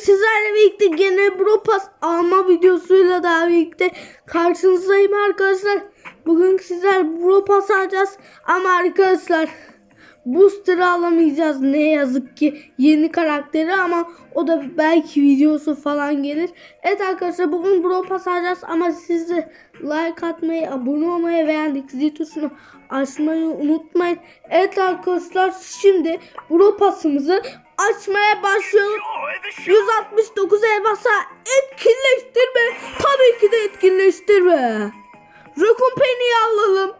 sizlerle birlikte gene Bro Pass alma videosuyla daha birlikte karşınızdayım arkadaşlar. Bugün sizler Bro Pass alacağız ama arkadaşlar Booster alamayacağız ne yazık ki yeni karakteri ama o da belki videosu falan gelir. Evet arkadaşlar bugün Bro Pass alacağız ama siz de like atmayı, abone olmayı yani zil tuşunu açmayı unutmayın. Evet arkadaşlar şimdi Bro Pass'ımızı açmaya başlayalım. 169 elmasa etkinleştirme. Tabii ki de etkinleştirme. Raccoon Penny'i alalım.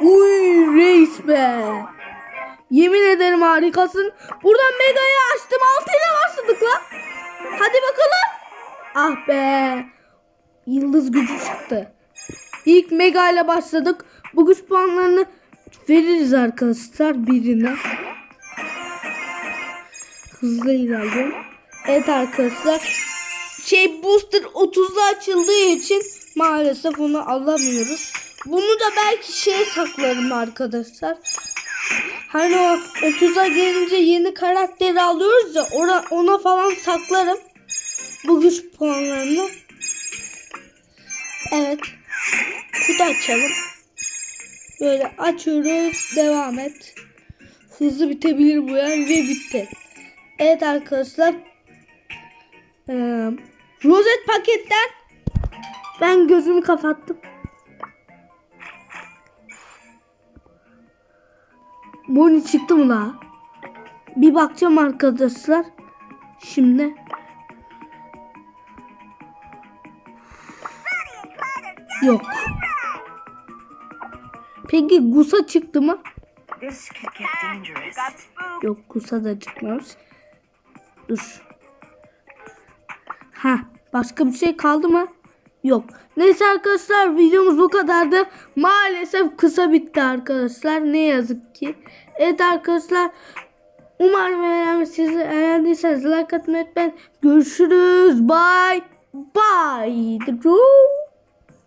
Uy reis be. Yemin ederim harikasın. Buradan Mega'yı açtım. 6 ile başladık lan. Hadi bakalım. Ah be. Yıldız gücü çıktı. İlk Mega ile başladık. Bu güç puanlarını veririz arkadaşlar birine. Hızlı ilerliyorum. Evet arkadaşlar. Şey booster 30'da açıldığı için maalesef onu alamıyoruz. Bunu da belki şeye saklarım arkadaşlar. Hani o 30'a gelince yeni karakteri alıyoruz ya ona, ona falan saklarım. Bu güç puanlarını. Evet. Kutu açalım. Böyle açıyoruz. Devam et. Hızlı bitebilir bu yani ve bitti. Evet arkadaşlar. Ee, rozet paketten ben gözümü kapattım. Bonnie çıktı mı la? Bir bakacağım arkadaşlar. Şimdi. Yok. Peki Gusa çıktı mı? Yok Gusa da çıkmamış. Dur. Ha, başka bir şey kaldı mı? Yok. Neyse arkadaşlar videomuz bu kadardı. Maalesef kısa bitti arkadaşlar. Ne yazık ki. Evet arkadaşlar. Umarım beğenmişsiniz. Beğendiyseniz like atmayı unutmayın. Görüşürüz. Bye. Bye.